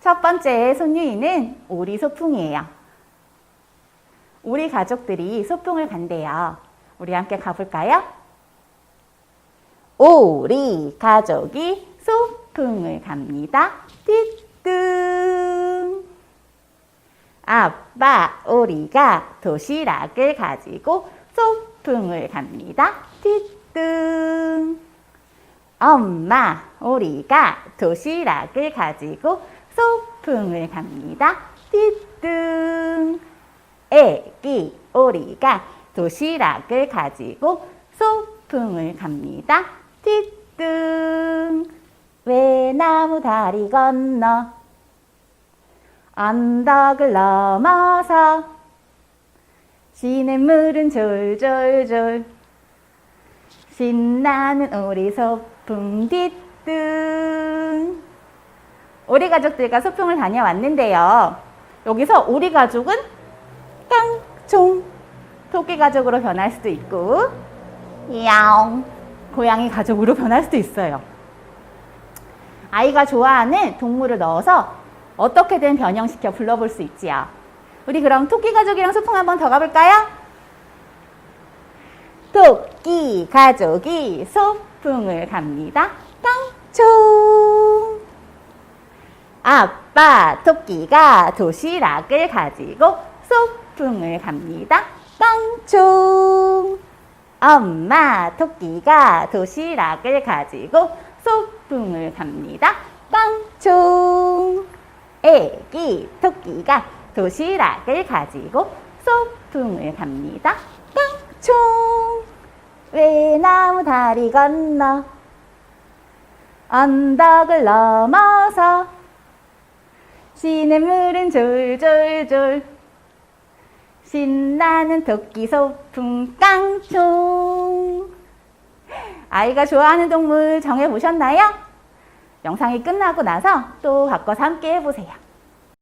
첫 번째 손유이는 오리 소풍이에요. 우리 가족들이 소풍을 간대요. 우리 함께 가볼까요? 오리 가족이 소풍을 갑니다. 띠뚱. 아빠 오리가 도시락을 가지고 소풍을 갑니다. 띠뚱. 엄마 오리가 도시락을 가지고 소풍을 갑니다. 띠뚱. 애기 오리가 도시락을 가지고 소풍을 갑니다. 띠뚱. 외나무 다리 건너 언덕을 넘어서 시냇물은 졸졸졸 신나는 오리 소풍 뒤뚱 오리 가족들과 소풍을 다녀왔는데요. 여기서 오리 가족은 깡총 토끼 가족으로 변할 수도 있고 야옹 고양이 가족으로 변할 수도 있어요. 아이가 좋아하는 동물을 넣어서 어떻게든 변형시켜 불러볼 수 있지요. 우리 그럼 토끼 가족이랑 소풍 한번 더 가볼까요? 토끼 가족이 소풍을 갑니다. 깡총! 아빠 토끼가 도시락을 가지고 소풍을 갑니다. 깡총! 엄마 토끼가 도시락을 가지고 소풍을 갑니다. 깡총! 애기 토끼가 도시락을 가지고 소풍을 갑니다. 깡총! 외나무 다리 건너 언덕을 넘어서 시냇물은 졸졸졸 신나는 토끼 소풍 깡총 아이가 좋아하는 동물 정해보셨나요? 영상이 끝나고 나서 또 바꿔서 함께 해보세요.